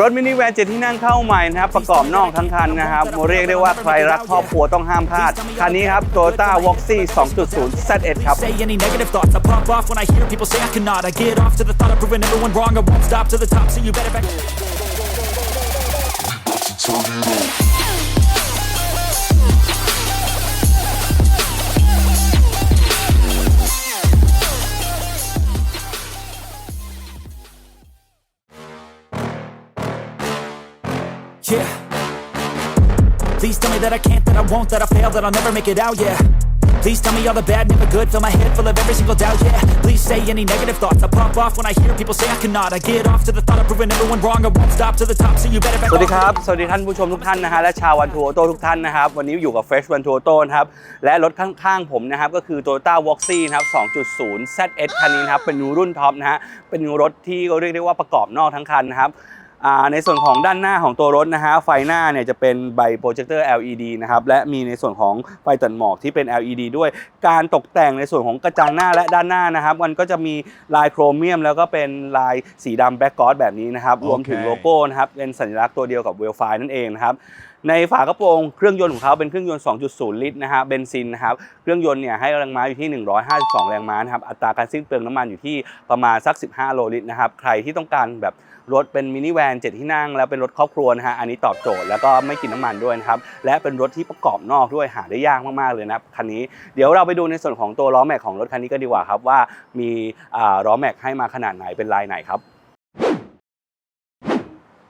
รถมินิแวนเจ็ดที่นั่งเข้าใหม่นะครับ ประกอบนอกทั้งคันนะครับเรียกได้ว่าใครรักครอบครัวต้องห้ามพลาด คันนี้ครับ Toyota Voxy 2.0 ZS ครับ Say any negative Yeah. Please tell me that I can't, that I won't, that I fail, that I'll never make it out, yeah. Please tell me all the bad, never good, fill my head full of every single doubt, yeah. Please say any negative thoughts, I pop off when I hear people say I cannot. I get off to the thought of proving everyone wrong, I won't stop to the top, so you better back สวัสดีครับ สวัสดีท่านผู้ชมทุกท่านนะฮะ และชาววันทัวร์โตทุกท่านนะครับ วันนี้อยู่กับ Fresh วันทัวร์โตนะครับ และรถข้างๆผมนะครับ ก็คือ Toyota Voxy นะครับ 2.0 ZS คันนี้นะครับ เป็นรุ่นท็อปนะฮะ เป็นรถที่เรียกได้ว่าประกอบนอกทั้งคันนะครับ ในส่วนของด้านหน้าของตัวรถนะฮะไฟหน้าเนี่ยจะเป็นใบโปรเจคเตอร์ LED นะครับและมีในส่วนของไฟตัดหมอกที่เป็น LED ด้วย การตกแต่งในส่วนของกระจังหน้าและด้านหน้านะครับมันก็จะมีลายโครเมียม แล้วก็เป็นลายสีดำแบ็กกอสแบบนี้นะครับรวมถึงโลโก้นะครับเป็นสัญลักษณ์ตัวเดียวกับเวลไฟนั่นเองนะครับในฝากระโปรงเครื่องยนต์ของเขาเป็นเครื่องยนต์ 2.0 ลิตรนะฮะเบนซินนะครับเครื่องยนต์เนี่ยให้แรงม้าอยู่ที่ 152 แรงม้านะครับอัตราการสิ้นเปลืองน้ำมันอยู่ที่ประมาณสัก 15 โลลิตรนะครับใครที่ต้องการแบบรถเป็นมินิแวนเจ็ดที่นั่ง แล้วเป็นรถครอบครัวนะฮะอันนี้ตอบโจทย์แล้วก็ไม่กินน้ำมันด้วยนะครับและเป็นรถที่ประกอบนอกด้วยหาได้ยากมากๆเลยนะครับคันนี้เดี๋ยวเราไปดูในส่วนของตัวล้อแม็กของรถคันนี้ก็ดีกว่าครับว่ามีล้อแม็กให้มาขนาดไหนเป็นลายไหนครับ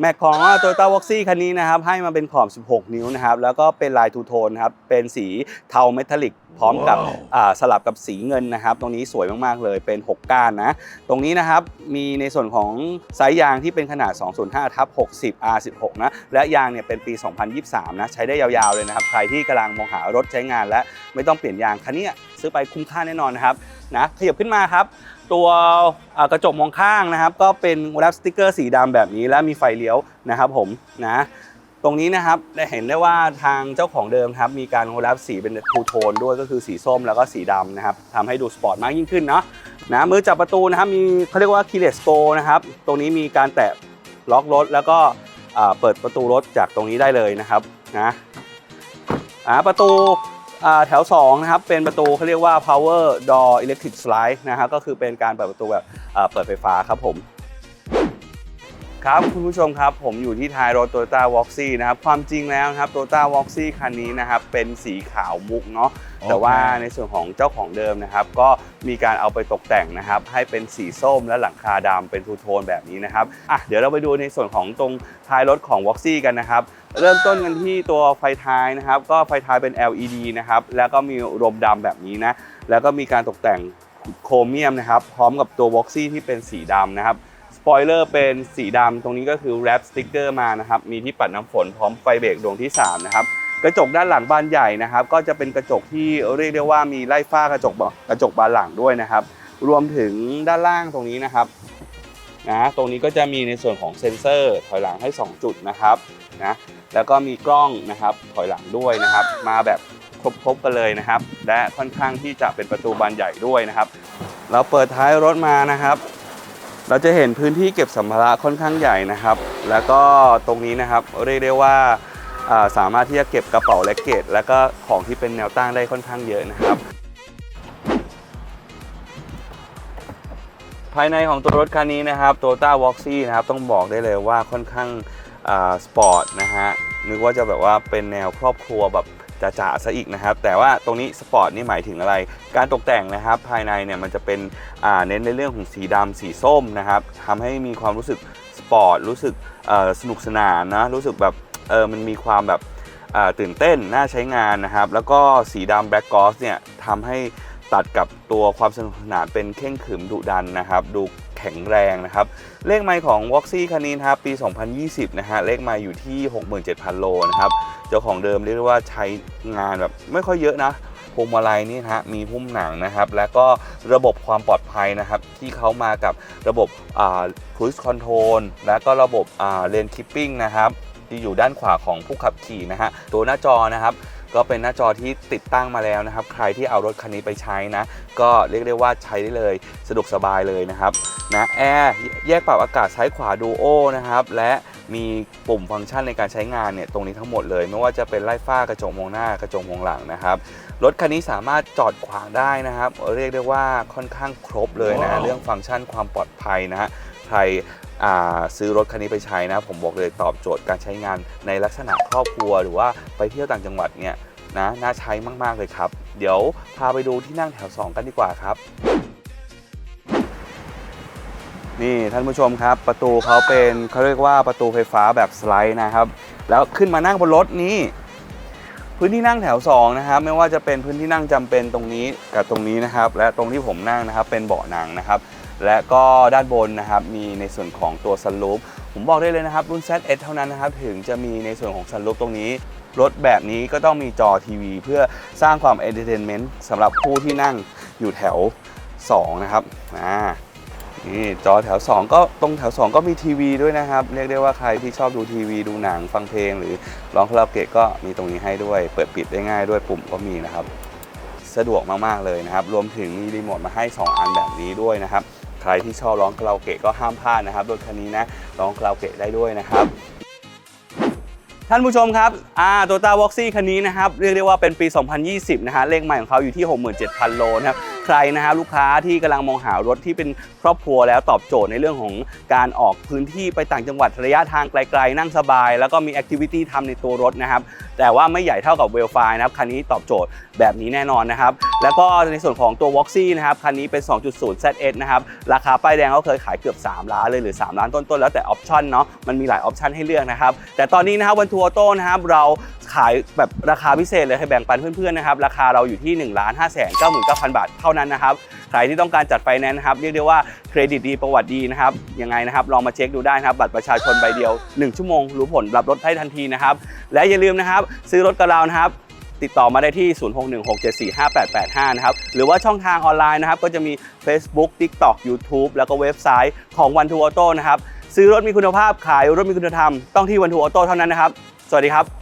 แม็กของ Toyota Voxy คันนี้นะครับให้มาเป็นขอบ 16 นิ้วนะครับแล้วก็เป็นลายทูโทนนะครับเป็นสีเทาเมทัลลิกพร้อมกับอ่าสลับกับสีเงินนะครับ ตรงนี้สวยมากๆเลยเป็น 6 ก้านนะ ตรงนี้นะครับมีในส่วนของไซส์ยางที่เป็นขนาด 205ทับ60 R16 นะและยางเนี่ยเป็นปี 2023 นะใช้ได้ยาวๆเลยนะครับ ใครที่กำลังมองหารถใช้งานและไม่ต้องเปลี่ยนยางคันนี้ซื้อไปคุ้มค่าแน่นอนนะครับนะขยับขึ้นมาครับ ตัวกระจกมองข้างนะครับ ก็เป็นแรปสติกเกอร์สีดำแบบนี้ และมีไฟเลี้ยวนะครับผมนะตรงนี้นะครับได้เห็นได้ว่าทางเจ้าของเดิมครับมีการแรปสีเป็นทูโทนด้วยก็คือสีส้มแล้วก็สีดำนะครับทำให้ดูสปอร์ตมากยิ่งขึ้นเนาะนะมือจับประตูนะครับมีเขาเรียกว่า keyless go นะครับตรงนี้มีการแตะล็อกรถแล้วก็เปิดประตูรถจากตรงนี้ได้เลยนะครับนะประตู แถว2นะครับเป็นประตูเขาเรียกว่า power door electric slide นะครับก็คือเป็นการเปิดประตูแบบเปิดไฟฟ้าครับผม ครับคุณผู้ชมครับผมอยู่ที่ท้ายรถ Toyota Voxy นะครับความจริงแล้วนะครับ Toyota Voxy คันนี้นะครับเป็นสีขาวมุกเนาะแต่ว่าในส่วนของเจ้าของเดิมนะครับ ก็มีการเอาไปตกแต่งนะครับ ให้เป็นสีส้มและหลังคาดำเป็นทูโทนแบบนี้นะครับอะเดี๋ยวเราไปดูในส่วนของตรงท้ายรถของ Voxy กันนะครับเริ่มต้นกันที่ตัวไฟท้ายนะครับ ก็ไฟท้ายเป็น LED นะครับแล้วก็มีรมดำแบบนี้นะแล้วก็มีการตกแต่งโครเมียมนะครับ พร้อมกับตัว Voxy ที่เป็นสีดำนะครับส ปอยเลอร์เป็นสีดำตรงนี้ก็คือแรปสติกเกอร์มานะครับ มีที่ปัดน้ำฝนพร้อมไฟเบรกดวงที่ 3 นะครับ กระจกด้านหลังบานใหญ่นะครับ ก็จะเป็นกระจกที่เรียกได้ว่ามีไล่ฝ้ากระจกกระจกบานหลังด้วยนะครับ รวมถึงด้านล่างตรงนี้นะครับนะตรงนี้ก็จะมีในส่วนของเซ็นเซอร์ถอยหลังให้ 2 จุดนะครับนะแล้วก็มีกล้องนะครับถอยหลังด้วยนะครับ มาแบบครบๆกันเลยนะครับ และค่อนข้างที่จะเป็นประตูบานใหญ่ด้วยนะครับ เราเปิดท้ายรถมานะครับ เราจะเห็นพื้นที่เก็บสัมภาระค่อนข้างใหญ่นะครับ แล้วก็ตรงนี้นะครับเรียกได้ว่าสามารถที่จะเก็บกระเป๋าและเกต แล้วก็ของที่เป็นแนวตั้งได้ค่อนข้างเยอะนะครับ ภายในของตัวรถคันนี้นะครับ Toyota Voxy นะครับต้องบอกได้เลยว่าค่อนข้างสปอร์ตนะฮะนึกว่าจะแบบว่าเป็นแนวครอบครัวแบบ จ๋าๆซะอีกนะครับ แต่ว่าตรงนี้สปอร์ตนี่หมายถึงอะไร การตกแต่งนะครับ ภายในเนี่ยมันจะเป็นเน้นในเรื่องของสีดำสีส้มนะครับทำให้มีความรู้สึกสปอร์ตรู้สึกสนุกสนานนะรู้สึกแบบเออมันมีความแบบตื่นเต้นน่าใช้งานนะครับ แล้วก็สีดำแบล็กกอสเนี่ยทำให้ตัดกับตัวความสนุกสนานเป็นเข่งขึมดุดันนะครับ ดู แข็งแรงนะครับ เลขไมล์ของ Voxy คันนี้นะครับปี 2020 นะฮะ เลขไมล์อยู่ที่ 67,000 โลนะครับ เจ้าของเดิมเรียกว่าใช้งานแบบไม่ค่อยเยอะนะพวงมาลัยนี่นะฮะมีพุ่มหนังนะครับ แล้วก็ระบบความปลอดภัยนะครับ ที่เขามากับระบบอ่า cruise control และก็ระบบอ่า lane keeping นะครับที่อยู่ด้านขวาของผู้ขับขี่นะฮะตัวหน้าจอนะครับ ก็เป็นหน้าจอที่ติดตั้งมาแล้วนะครับ ใครที่เอารถคันนี้ไปใช้นะ ก็เรียกได้ว่าใช้ได้เลย สะดวกสบายเลยนะครับนะแอร์แยกปรับอากาศซ้ายขวาดูโอนะครับและมีปุ่มฟังก์ชันในการใช้งานเนี่ยตรงนี้ทั้งหมดเลย ไม่ว่าจะเป็นไล่ฝ้ากระจกมองหน้ากระจกมองหลังนะครับรถคันนี้สามารถจอดขวางได้นะครับ เรียกได้ว่าค่อนข้างครบเลยนะว้าวเรื่องฟังก์ชันความปลอดภัยนะฮะใคร ซื้อรถคันนี้ไปใช้นะ ผมบอกเลยตอบโจทย์การใช้งานในลักษณะครอบครัวหรือว่าไปเที่ยวต่างจังหวัดเนี่ยนะน่าใช้มากๆเลยครับ เดี๋ยวพาไปดูที่นั่งแถว 2 กันดีกว่าครับ นี่ท่านผู้ชมครับ ประตูเขาเป็นเขาเรียกว่าประตูไฟฟ้าแบบสไลด์นะครับ แล้วขึ้นมานั่งบนรถนี้ พื้นที่นั่งแถว 2 นะครับ ไม่ว่าจะเป็นพื้นที่นั่งจำเป็นตรงนี้กับตรงนี้นะครับ และตรงที่ผมนั่งนะครับ เป็นเบาะหนังนะครับ และก็ด้านบนนะครับมีในส่วนของตัวซันรูฟผมบอกได้เลยนะครับ รุ่น ZS เท่านั้นนะครับ ถึงจะมีในส่วนของซันรูฟตรงนี้ รถแบบนี้ก็ต้องมีจอทีวี เพื่อสร้างความเอนเตอร์เทนเมนต์สำหรับผู้ที่นั่งอยู่แถว 2 นะครับอ่านี่จอแถว 2 ก็ตรงแถว 2 ก็มีทีวีด้วยนะครับ เรียกได้ว่าใครที่ชอบดูทีวี ดูหนังฟังเพลง หรือร้องคาราโอเกะก็มีตรงนี้ให้ด้วย เปิดปิดได้ง่ายด้วยปุ่มก็มีนะครับ สะดวกมากๆเลยนะครับ รวมถึงมีรีโมทมาให้ 2 อันแบบนี้ด้วยนะครับ ใครที่ชอบร้องคาราโอเกะก็ห้ามพลาดนะครับรถคันนี้นะร้องคาราโอเกะได้ด้วยนะครับท่านผู้ชมครับอ่าโตต้าวอ x ซี่คันนี้นะครับ เรียกได้ว่าเป็นปี 2020 นะฮะ เลขใหม่ของเขาอยู่ที่ 67,000 โลนะครับ ใครนะครับลูกค้าที่กำลังมองหารถที่เป็นครอบครัวแล้วตอบโจทย์ในเรื่องของการออกพื้นที่ไปต่างจังหวัดระยะทางไกล ๆ นั่งสบาย แล้วก็มีแอคทิวิตี้ทำในตัวรถนะครับแต่ว่าไม่ใหญ่เท่ากับเวลไฟนะครับคันนี้ตอบโจทย์แบบนี้แน่นอนนะครับแล้วก็ในส่วนของตัว v o x ซี่นะครับคันนี้เป็น 2.0 ZS นะครับราคาป้ายแดงเขาเคยขายเกือบ 3 ล้านเลยหรือ 3 ล้านต้นๆแล้วแต่ออปชั่นเนาะมันมีหลายออปชั่นให้เลือกนะครับแต่ตอนนี้นะครับวันทัวร์โต้นะครับเรา ขายแบบราคาพิเศษเลยให้แบ่งปันเพื่อนๆนะครับ ราคาเราอยู่ที่1ล้าน5 9 9 0 0 0บาทเท่านั้นนะครับใครที่ต้องการจัดไฟแนนซ์นะครับเรียกได้ว่าเครดิตดีประวัติดีนะครับยังไงนะครับลองมาเช็คดูได้นะครับ บัตรประชาชนใบเดียว 1 ชั่วโมง รู้ผลรับรถให้ทันทีนะครับ และอย่าลืมนะครับ ซื้อรถกับเรานะครับติดต่อมาได้ที่ 0616745885 นะครับ หรือว่าช่องทางออนไลน์นะครับ ก็จะมี Facebook TikTok YouTube แล้วก็เว็บไซต์ของ One to Auto นะครับ ซื้อรถมีคุณภาพขายรถมีคุณธรรม ต้องที่ One to Auto เท่านั้นนะครับ สวัสดีครับ